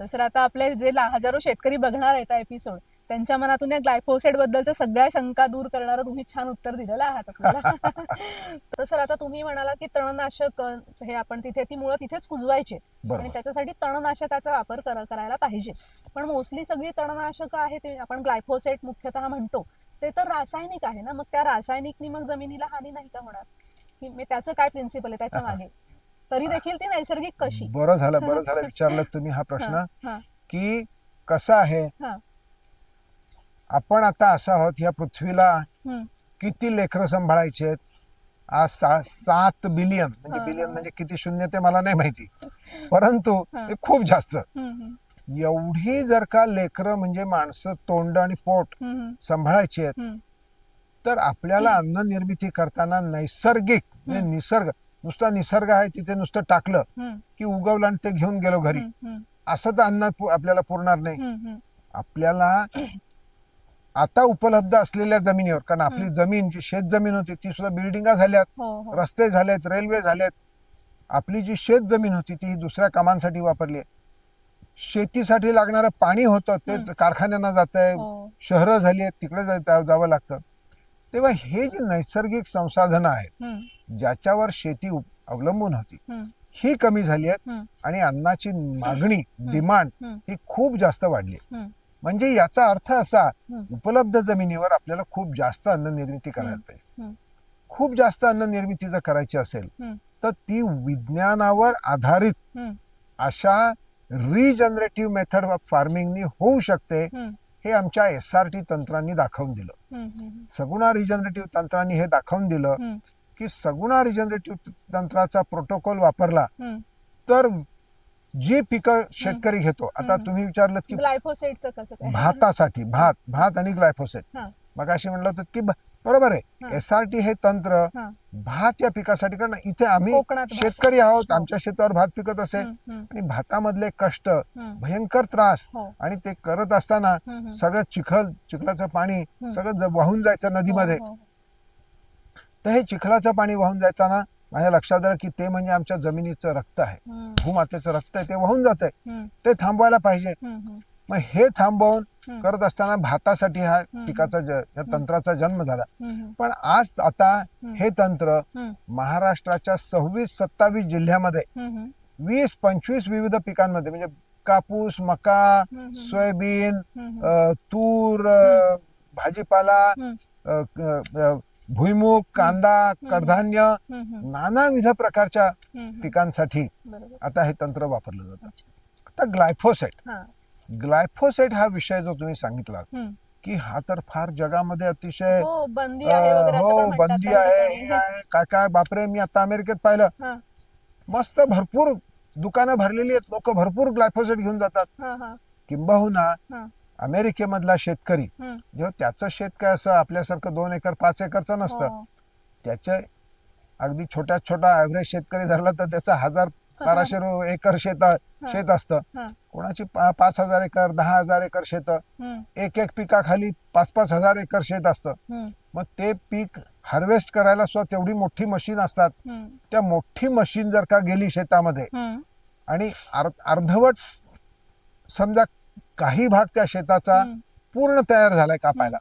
तर आता आपले जे हजारो शेतकरी बघणार आहेत एपिसोड त्यांच्या मनातून या ग्लायफोसेट बद्दलच्या सगळ्या शंका दूर करणारं तुम्ही छान उत्तर दिलेलं आहात आपल्याला. तर सर आता तुम्ही म्हणाला की तणनाशक हे आपण तिथे ती मुळं तिथेच कुजवायचे आणि त्याच्यासाठी तणनाशकाचा वापर कर- करायला पाहिजे. पण मोस्टली सगळी तणनाशकं आहे ते आपण ग्लायफोसेट मुख्यतः म्हणतो. ते तर रासायनिक आहे ना मग त्या रासायनिकनी मग जमिनीला हानी नाही का होणार? त्याचं काय प्रिन्सिपल आहे? त्याच्यामागे. तरी देखील ती नैसर्गिक कशी? बरं झालं बरं झालं. विचारलं तुम्ही हा प्रश्न हा, की कसं आहे? हा. आपण आता असं आहोत या पृथ्वीला हम्म, किती लेकरं सांभाळायचे आहेत? आज सा- सात बिलियन म्हणजे हा, बिलियन. म्हणजे किती शून्य ते मला नाही माहिती. परंतु हा. हे खूप जास्त. हम्म, हम्म, एवढी जर का लेकरं म्हणजे माणसं तोंड आणि पोट हम्म, सांभाळायची आहेत हम्म, तर आपल्याला अन्न निर्मिती करताना नैसर्गिक म्हणजे निसर्ग नुसता निसर्ग आहे तिथे नुसतं टाकलं की उगवलं आणि ते घेऊन गेलो घरी. असं तर अन्न आपल्याला पुरणार नाही. आपल्याला आता उपलब्ध असलेल्या जमिनीवर कारण आपली जमीन जी शेत जमीन होती ती सुद्धा बिल्डिंगा झाल्यात हो हो. रस्ते झालेत रेल्वे झालेत. आपली जी शेत जमीन होती ती दुसऱ्या कामांसाठी वापरली. आहे. शेतीसाठी लागणारं पाणी होतं ते कारखान्यांना जात आहे हो. शहरं झाली आहेत तिकडे जावं लागतं. तेव्हा हे जी नैसर्गिक संसाधनं आहेत ज्याच्यावर शेती अवलंबून होती. ही कमी झाली आहेत आणि अन्नाची मागणी डिमांड ही खूप जास्त वाढली म्हणजे याचा अर्थ असा. उपलब्ध जमिनीवर आपल्याला खूप जास्त अन्न निर्मिती करायला पाहिजे. खूप जास्त अन्न निर्मिती जर करायची असेल तर ती विज्ञानावर आधारित अशा रिजनरेटिव्ह मेथड ऑफ फार्मिंगनी होऊ शकते हे आमच्या एस आर टी तंत्रांनी दाखवून दिलं. सगुणा रिजनरेटिव्ह तंत्रांनी हे दाखवून दिलं. की सगुणा रिजनरेटिव्ह तंत्राचा प्रोटोकॉल वापरला. तर जी पिकं शेतकरी घेतो आता तुम्ही विचारलं की ग्लायफोसेटचं भातासाठी भात भात आणि ग्लायफोसेट हा, मग अशी म्हणलं होतं की बरोबर आहे. हा. एस आर टी हे तंत्र हा, भात या पिकासाठी कारण इथे आम्ही. शेतकरी आहोत आमच्या शेतावर भात पिकत हम्म, आणि भातामधले कष्ट भयंकर त्रास हो. आणि ते करत असताना. सगळं चिखल चिखलाचं पाणी सगळं वाहून जायचं नदीमध्ये. हो, हो, तर हे चिखलाचं पाणी वाहून जायचं माझ्या लक्षात आलं की ते म्हणजे आमच्या जमिनीचं रक्त आहे. भूमातेचं रक्त आहे ते वाहून जात आहे ते थांबवायला पाहिजे. मग हे थांबवून. करत असताना भातासाठी हा पिकाचा या तंत्राचा जन्म झाला. पण आज आता हे तंत्र महाराष्ट्राच्या सव्वीस सत्तावीस जिल्ह्यामध्ये वीस पंचवीस विविध पिकांमध्ये म्हणजे कापूस मका. सोयाबीन तूर भाजीपाला भुईमूग कांदा कडधान्य नानाविध प्रकारच्या पिकांसाठी आता हे तंत्र वापरलं जातं. आता ग्लायफोसेट. ग्लायफोसेट हा विषय जो तुम्ही सांगितला. की हा तर फार जगामध्ये अतिशय हो बंदी आहे हो काय काय बापरे मी आता अमेरिकेत पाहिलं. मस्त भरपूर दुकानं भरलेली आहेत. लोक भरपूर ग्लायफोसेट घेऊन जातात. किंबहुना अमेरिकेमधला शेतकरी जेव्हा त्याचं शेत काय असं आपल्यासारखं दोन एकर पाच एकरचं नसतं. हो, त्याचे अगदी छोट्यात छोटा ॲव्हरेज शेतकरी धरला तर त्याचं हजार बाराशे एकर शेत शेत असतं. कोणाची पाच हजार एकर दहा हजार एकर शेत एक एक पिकाखाली पाच पाच हजार एकर शेत असतं. मग ते पीक हार्वेस्ट करायला सुद्धा तेवढी मोठी मशीन असतात. त्या मोठी मशीन जर का गेली शेतामध्ये आणि अर्ध अर्धवट समजा काही भाग त्या शेताचा. पूर्ण तयार झालाय कापायला.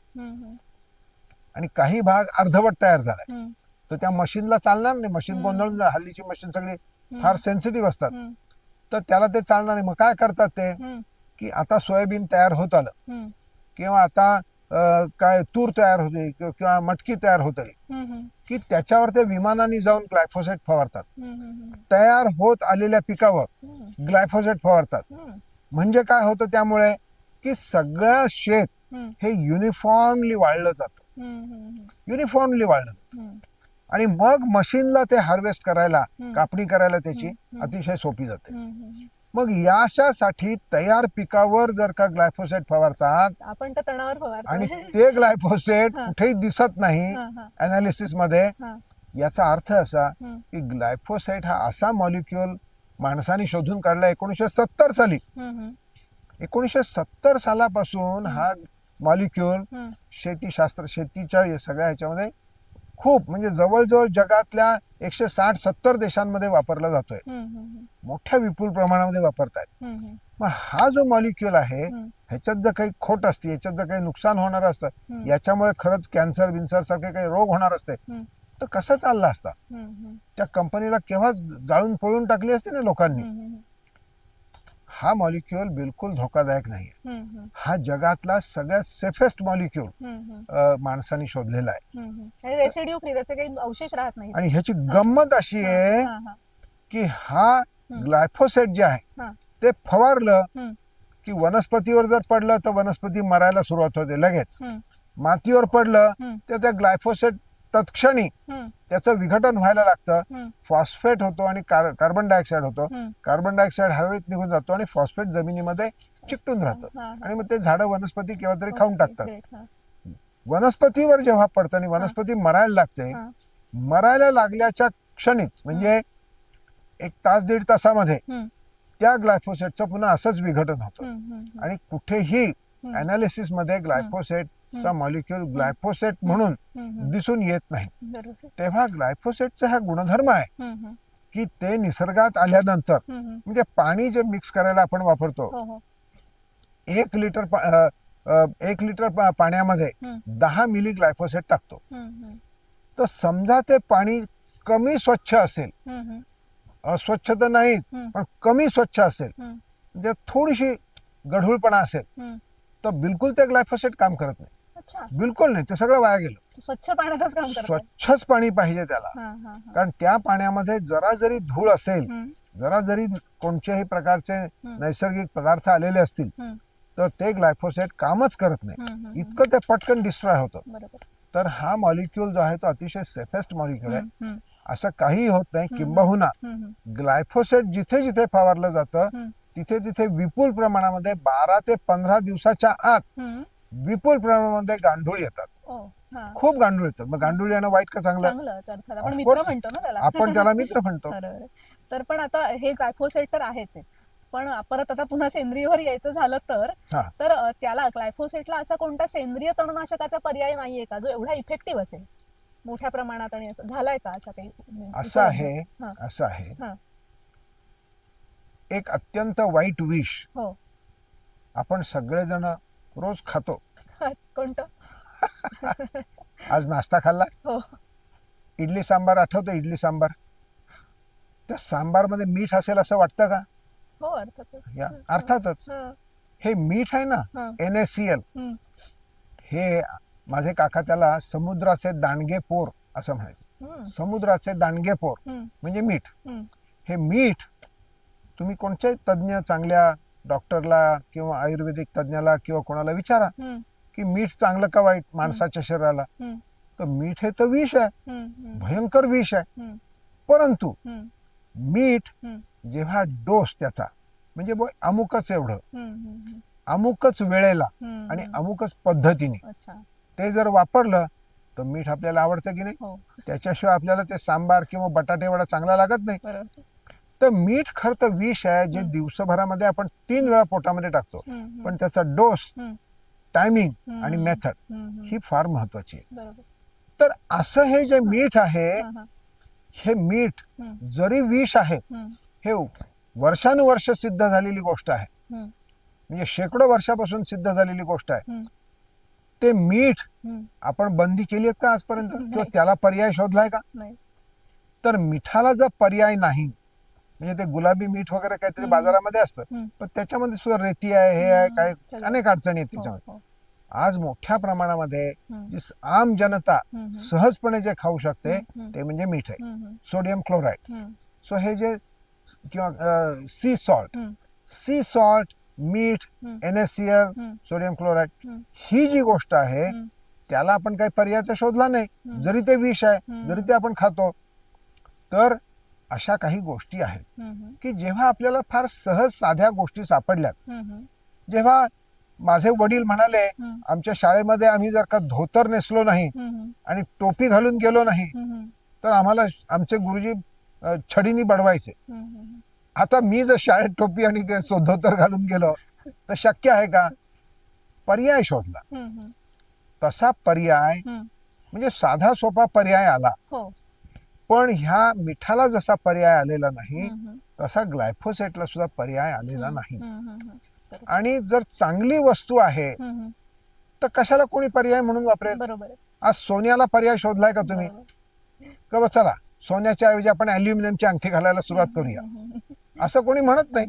आणि काही भाग अर्धवट तयार झालाय. तर त्या मशीनला चालणार नाही. मशीन गोंधळून हल्लीची मशीन सगळी फार सेन्सिटिव्ह असतात. तर त्याला ते चालणार नाही. मग काय करतात ते? की आता सोयाबीन तयार होत आलं. किंवा आता काय तूर तयार होते किंवा- मटकी तयार होत आली. की त्याच्यावर ते विमानाने जाऊन ग्लायफोसेट फवारतात. तयार होत आलेल्या पिकावर ग्लायफोसेट फवारतात. म्हणजे काय होतं त्यामुळे की सगळं शेत हे युनिफॉर्मली वाळलं जातं. युनिफॉर्मली वाळलं जातं. आणि मग मशीनला ते हार्वेस्ट करायला. कापणी करायला त्याची अतिशय सोपी जाते. मग याशासाठी तयार पिकावर जर का ग्लायफोसेट फवारतात आपण तर तणावर आणि ते ग्लायफोसेट. कुठेही दिसत नाही अनालिसिसमध्ये याचा अर्थ असा की ग्लायफोसाइट हा असा मॉलिक्युल माणसाने शोधून काढला एकोणीसशे सत्तर साली. एकोणीसशे सत्तर सालापासून हा मॉलिक्युल शेतीशास्त्र शेतीच्या सगळ्या ह्याच्यामध्ये खूप म्हणजे जवळजवळ जगातल्या एकशे साठ सत्तर देशांमध्ये वापरला जातोय. मोठ्या विपुल प्रमाणामध्ये वापरतायत. मग हा जो मॉलिक्युल आहे. ह्याच्यात जर काही खोट असते याच्यात जर काही नुकसान होणार असतं. याच्यामुळे खरंच कॅन्सर बिन्सर सारखे काही रोग होणार असते. तर कसं चाललं असता? त्या कंपनीला केव्हा जाळून पळून टाकली असते ना लोकांनी? हा मॉलिक्युल बिलकुल धोकादायक हम्म, हा जगातला सगळ्यात सेफेस्ट मॉलिक्युल माणसाने शोधलेला आहे. अवशेष राहत नाही. आणि ह्याची गंमत अशी आहे की हा ग्लायफोसेट जे आहे. ते फवारलं की वनस्पतीवर जर पडलं तर वनस्पती मरायला सुरुवात होते लगेच. मातीवर पडलं तर त्या ग्लायफोसेट तत्क्षणी त्याचं विघटन व्हायला लागतं फॉस्फेट होतो आणि कार- कार्बन डायऑक्साईड होतो. कार्बन डायऑक्साईड हवेत निघून जातो आणि फॉस्फेट जमिनीमध्ये चिकटून राहतं. आणि मग ते झाडं वनस्पती केव्हा तरी खाऊन टाकतात. वनस्पतीवर जेव्हा पडतं आणि वनस्पती मरायला लागते. मरायला लागल्याच्या क्षणीच म्हणजे एक तास दीड तासामध्ये त्या ग्लायफोसेटचं पुन्हा असंच विघटन होतं आणि कुठेही. अनालिसिसमध्ये ग्लायफोसेटचा मॉलिक्युल ग्लायफोसेट म्हणून. दिसून येत नाही. तेव्हा ग्लायफोसेटचा हा गुणधर्म आहे की ते निसर्गात आल्यानंतर. म्हणजे पाणी जे मिक्स करायला आपण वापरतो हो हो. एक लिटर एक लिटर पाण्यामध्ये दहा मिली ग्लायफोसेट टाकतो. तर समजा ते पाणी कमी स्वच्छ असेल अस्वच्छ तर नाहीच. पण कमी स्वच्छ असेल म्हणजे थोडीशी गढूळपणा असेल. तर बिलकुल ते ग्लायफोसेट काम करत नाही. अच्छा. बिलकुल नाही. ते सगळं वाया गेलं. स्वच्छ पाण्यातच काम करतात स्वच्छच पाणी पाहिजे त्याला. हा हा हा. कारण त्या पाण्यामध्ये जरा जरी धूळ असेल हम्म, जरा जरी कोणत्याही प्रकारचे नैसर्गिक पदार्थ आलेले असतील हम्म, तर ते ग्लायफोसेट कामच करत नाही. हम्म, इतकं ते पटकन डिस्ट्रॉय होतं. बरोबर. तर हा मॉलिक्युल जो आहे तो अतिशय सेफेस्ट मॉलिक्युल आहे. हम्म, असं काही होत नाही. किंबहुना हम्म, हम्म, ग्लायफोसेट जिथे जिथे फवारलं जातं हम्म, तिथे तिथे विपुल प्रमाणामध्ये बारा ते पंधरा दिवसाच्या आत. विपुल प्रमाणामध्ये गांडूळ येतात. खूप गांडूळ येतात मग गांडूळ येणं वाईट का चांगलं आपण Of मित्र course. म्हणतो ना त्याला आपण त्याला मित्र म्हणतो. तर पण आता हे ग्लायफोसेट तर आहेच आहे पण परत आता पुन्हा सेंद्रियवर यायचं झालं तर तर त्याला ग्लायफोसेटला असा कोणता सेंद्रिय तणनाशकाचा पर्याय नाहीये का जो एवढा इफेक्टिव्ह असेल मोठ्या प्रमाणात आणि असं झालाय का असा काही असं आहे. असं आहे. एक अत्यंत वाईट विष हो. आपण सगळेजण रोज खातो. कोणतं? आज नाश्ता खाल्ला? हो. इडली सांबार आठवतो इडली सांबार? त्या सांबारमध्ये मीठ असेल असं वाटतं का? हो अर्थातच. या अर्थातच. हा, हे मीठ आहे ना हा. N S C L. हम्म, हे माझे काका त्याला समुद्राचे दांडगे पोर असं म्हणायचे. हम्म, समुद्राचे दांडगे पोर हम्म, म्हणजे मीठ. हम्म, हे मीठ तुम्ही कोणत्याही तज्ज्ञ चांगल्या डॉक्टरला किंवा आयुर्वेदिक तज्ज्ञाला किंवा कोणाला विचारा की मीठ चांगलं का वाईट माणसाच्या शरीराला? तर मीठ हे तर विष आहे. भयंकर विष आहे. परंतु मीठ जेव्हा डोस त्याचा म्हणजे अमुकच एवढं. अमुकच वेळेला आणि अमुकच पद्धतीने. ते जर वापरलं तर मीठ आपल्याला आवडतं की नाही? हो. त्याच्याशिवाय आपल्याला ते सांबार किंवा बटाटे वडा चांगला लागत नाही. तर मीठ खरं तर विष आहे जे दिवसभरामध्ये आपण तीन वेळा पोटामध्ये टाकतो. पण त्याचा डोस टायमिंग. आणि मेथड ही फार महत्वाची आहे. तर असं हे जे मीठ आहे हा, मीठ जरी विष आहे हे वर्षानुवर्ष सिद्ध झालेली गोष्ट आहे. म्हणजे शेकडो वर्षापासून सिद्ध झालेली गोष्ट आहे. ते मीठ आपण बंदी केली आहेत का आजपर्यंत. किंवा त्याला पर्याय शोधलाय का? तर मिठाला जर पर्याय नाही म्हणजे ते गुलाबी मीठ वगैरे काहीतरी. बाजारामध्ये असतं. पण त्याच्यामध्ये सुद्धा रेती आहे हे आहे काय. अनेक अडचणी आहेत हो, त्याच्यामध्ये हो. आज मोठ्या प्रमाणामध्ये जी आम जनता. सहजपणे जे खाऊ शकते. ते म्हणजे मीठ आहे सोडियम क्लोराईड सो हे जे किंवा सी सॉल्ट सी सॉल्ट मीठ हम्म. एन एस सी एल हम्म. Sodium chloride. ही जी गोष्ट आहे. त्याला आपण काही पर्यायचा शोधला नाही. जरी ते विष आहे. जरी ते आपण खातो तर अशा काही गोष्टी आहेत की जेव्हा आपल्याला फार सहज साध्या गोष्टी सापडल्यात जेव्हा माझे वडील म्हणाले. आमच्या शाळेमध्ये आम्ही जर का धोतर नेसलो नाही आणि टोपी घालून गेलो नाही तर आम्हाला आमचे गुरुजी छडीनी बडवायचे. आता मी जर शाळेत टोपी आणि धोतर घालून गेलो तर शक्य आहे का? पर्याय शोधला. तसा पर्याय म्हणजे साधा सोपा पर्याय आला. हो. पण ह्या मिठाला जसा पर्याय आलेला नाही तसा ग्लायफोसेटला सुद्धा पर्याय आलेला नाही. आणि जर चांगली वस्तू आहे. तर कशाला कोणी पर्याय म्हणून वापरेल. आज सोन्याला पर्याय शोधलाय का तुम्ही. का चला सोन्याच्या ऐवजी आपण अल्युमिनियमची अंगठी घालायला सुरुवात करूया. असं कोणी म्हणत नाही